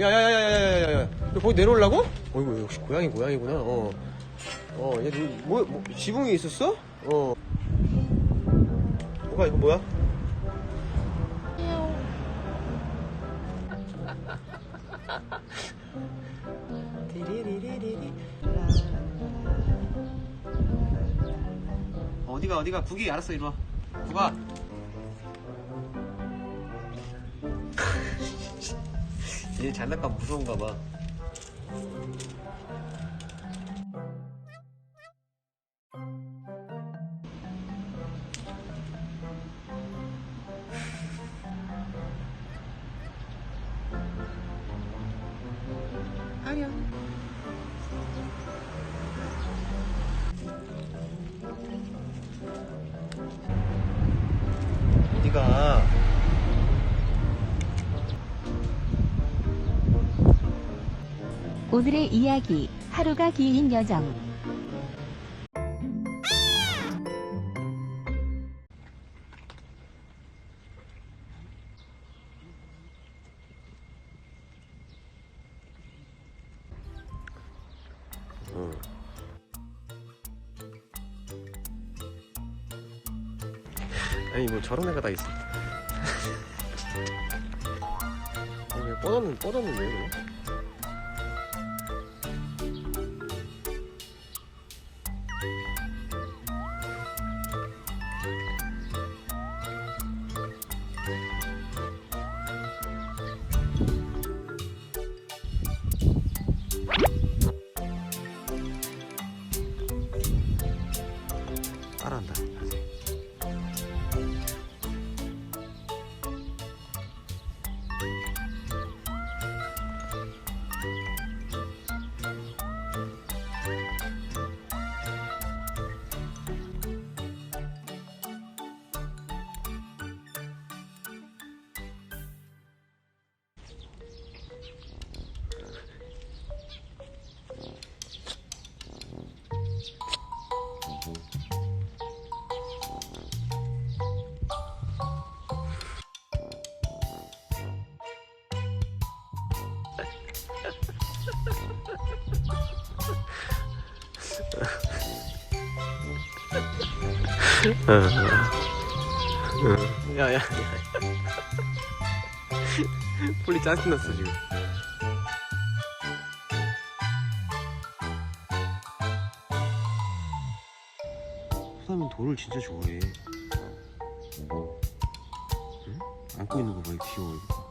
야야야야야야야 너 거기 내려오려고? 어이구 역시 고양이 고양이구나 어. 어, 얘 누, 뭐, 뭐, 지붕이 있었어? 어. 뭐가, 이거 뭐야? 어디가, 어디가? 북이 알았어, 이리 와. 북아. 얘 장난감 무서운가 봐. 오늘의 이야기 하루가 긴 여정 응. 아니 뭐 저런 애가 다 있어. 어, 왜 뻗었는 뻗었는데 왜? 따라한다. 야야 야. 폴리 짜증났어 지금. 소담은 돌을 진짜 좋아해. 응? 안고 있는 거 봐, 귀여워. 이거.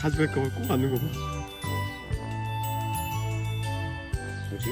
가져갈까 봐 꼭 안는 거 봐. 뭐지?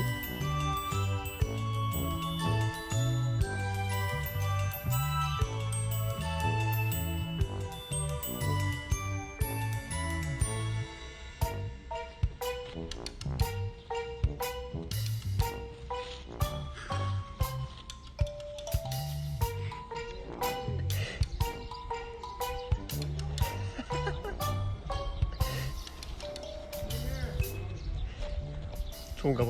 좋은가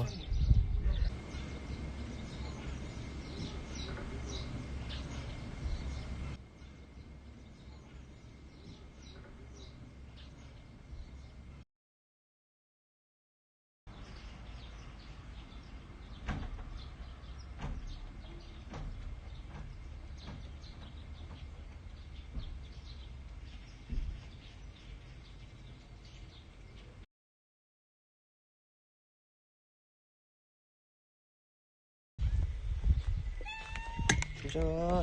남정아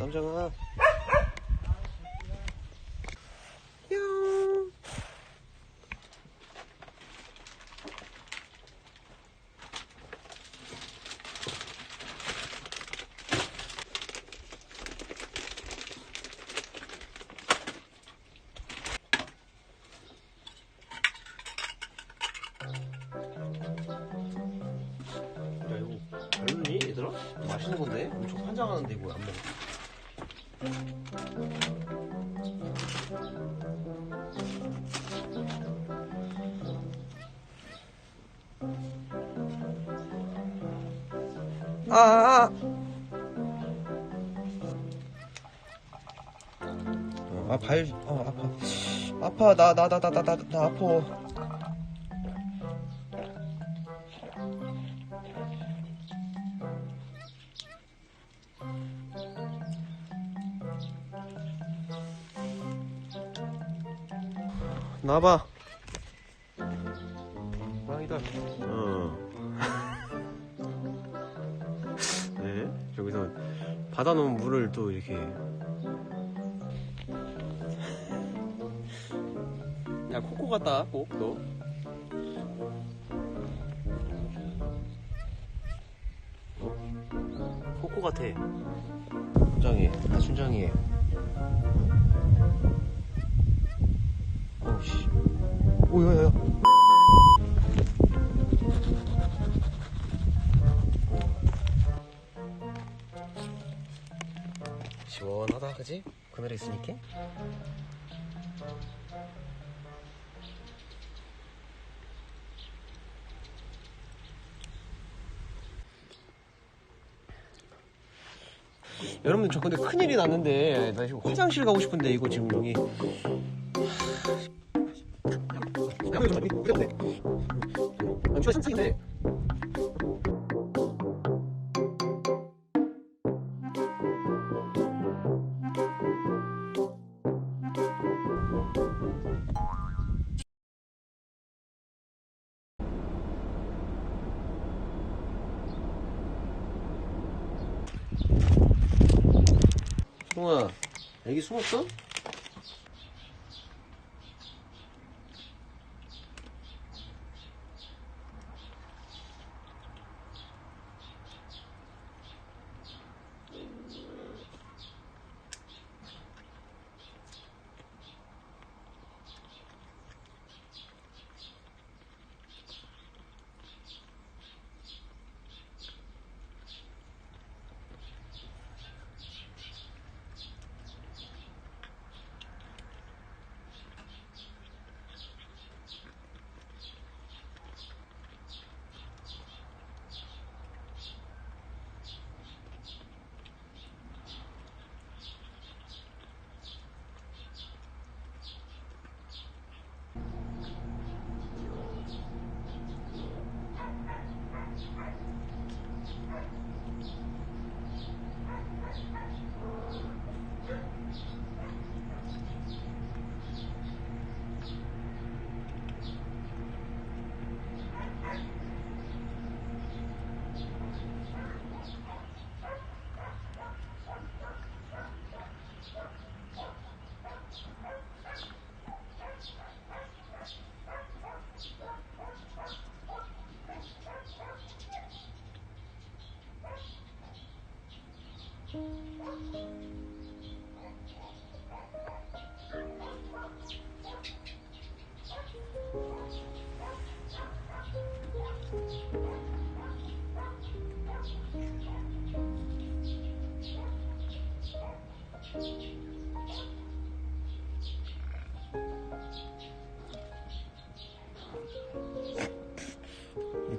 남정아 뿅 야 이거 별로니 얘들아? 맛있는 건데? 엄청 환장하는데 이거 안 먹어 아, 아. 어, 아, 발, 어, 아파. 아파, 나, 나, 나, 나, 나, 나, 나 아파. 나봐. 고양이다. 어. 네, 저기서 받아놓은 물을 또 이렇게. 야, 코코 같다, 꼭, 너. 코코 같아. 순장이, 아, 순장이. 어 우, 씨. 오, 야, 야, 야. 시원하다, 그지? 그늘에 있으니까. 여러분들 저 근데 큰일이 났는데 나 지금 화장실 가고 싶은데 이거 지금 여기 양을 좀 많이 뿌렸네 연주가 상상인데 송아 애기 숨었어?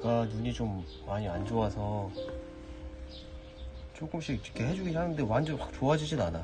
얘가 눈이 좀 많이 안 좋아서 조금씩 이렇게 해주긴 하는데 완전 확 좋아지진 않아.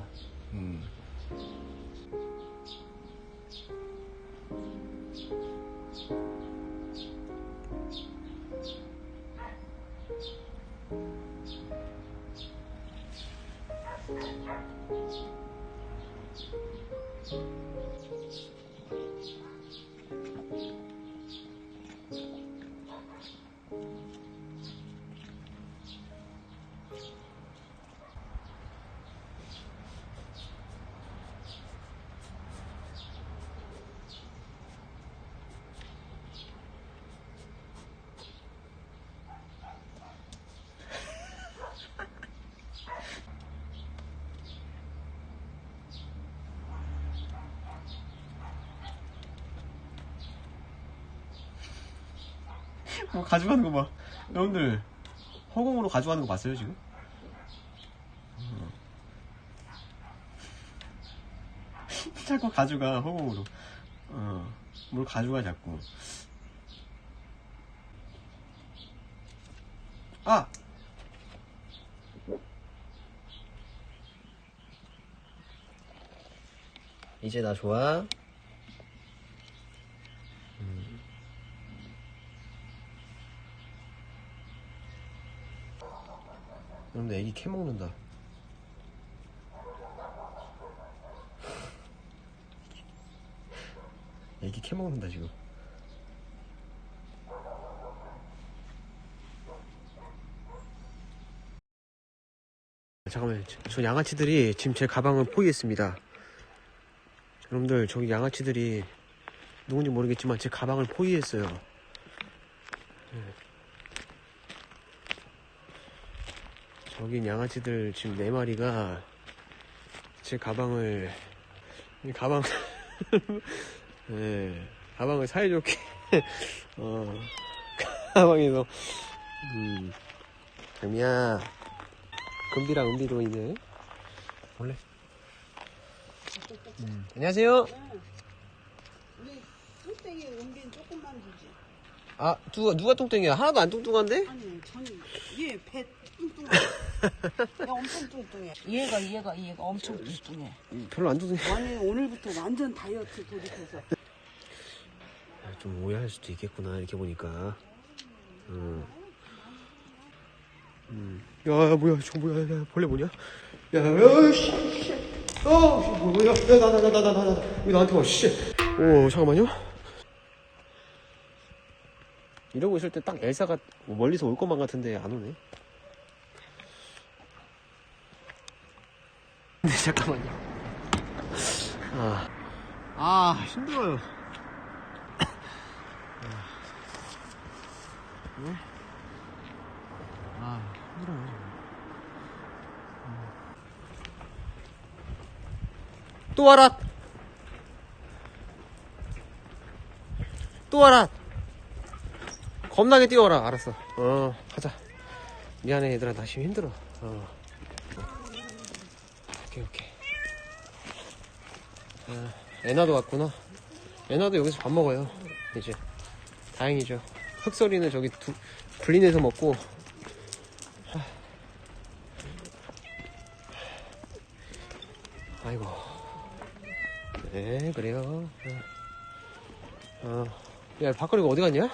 어, 가져가는 거 봐. 여러분들 허공으로 가져가는 거 봤어요 지금? 어. 자꾸 가져가 허공으로. 어, 뭘 가져가 자꾸. 아! 이제 나 좋아? 여러분들 애기 캐 먹는다. 애기 캐 먹는다 지금. 잠깐만요. 저- 저 양아치들이 지금 제 가방을 포위했습니다. 여러분들 저기 양아치들이 누군지 모르겠지만 제 가방을 포위했어요. 네. 저기 양아치들 지금 네 마리가 제 가방을 이 가방 네, 가방을 사이좋게 어 가방에서 음 금이야 금비랑 은비로 있네 원래 음. 안녕하세요 우리 은빈 조금만 주지. 아 누가 누가 뚱땡이야 하나도 안 뚱뚱한데 아니, 저는 얘배 뚱뚱해. 얘 엄청 뚱뚱해. 얘가 얘가 얘가 엄청 뚱뚱해. 음, 별로 안 뚱뚱해 아니 오늘부터 완전 다이어트 돌입해서. 아, 좀 오해할 수도 있겠구나 이렇게 보니까 음. 음. 야, 야 뭐야 저 뭐야 야, 야, 벌레 뭐냐 야 야씨 어 씨, 뭐야 야나나 나 나 나 나 왜 나한테 와 씨 오 잠깐만요 이러고 있을 때 딱 엘사가 멀리서 올 것만 같은데 안 오네 네 잠깐만요 아, 아 힘들어요 아, 힘들어요. 음. 또 와라! 또 와라! 겁나게 뛰어와라, 알았어. 어, 가자. 미안해, 얘들아. 나 지금 힘들어. 어. 오케이, 오케이. 아, 애나도 왔구나. 애나도 여기서 밥 먹어요. 이제. 다행이죠. 흑소리는 저기 두, 분리내서 먹고 아이고. 네, 그래요. 어. 어. 야, 밥그리고 어디 갔냐?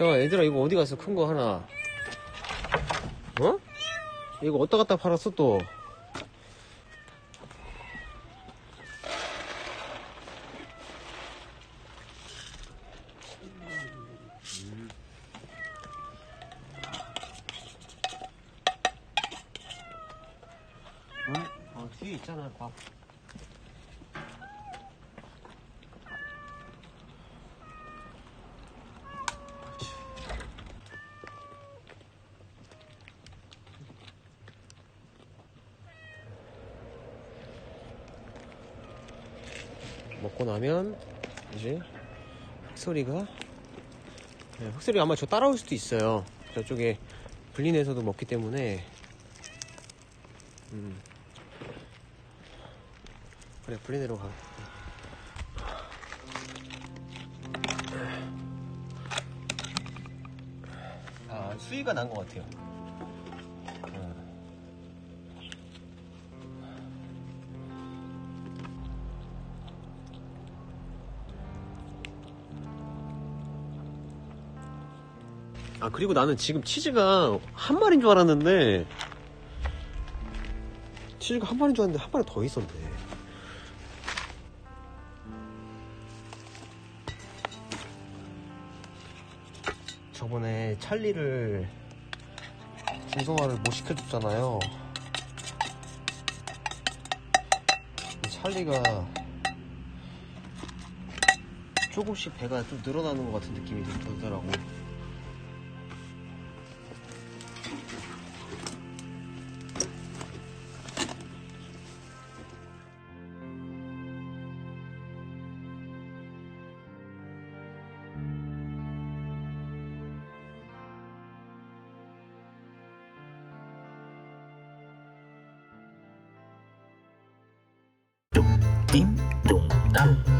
야, 얘들아, 이거 어디 갔어? 큰 거 하나. 어? 이거 어디다 갖다 팔았어, 또? 응? 어, 뒤에 있잖아, 밥. 먹고 나면 이제 흑소리가 네, 흑소리 아마 저 따라올 수도 있어요. 저쪽에 불린에서도 먹기 때문에 음. 그래 불린내로 가. 아 수위가 난 것 같아요. 그리고 나는 지금 치즈가 한 마리인 줄 알았는데 치즈가 한 마리인 줄 알았는데 한 마리 더 있었네. 저번에 찰리를 중성화를 못 시켜줬잖아요. 이 찰리가 조금씩 배가 좀 늘어나는 것 같은 느낌이 좀 들더라고. Tim Tum Tam.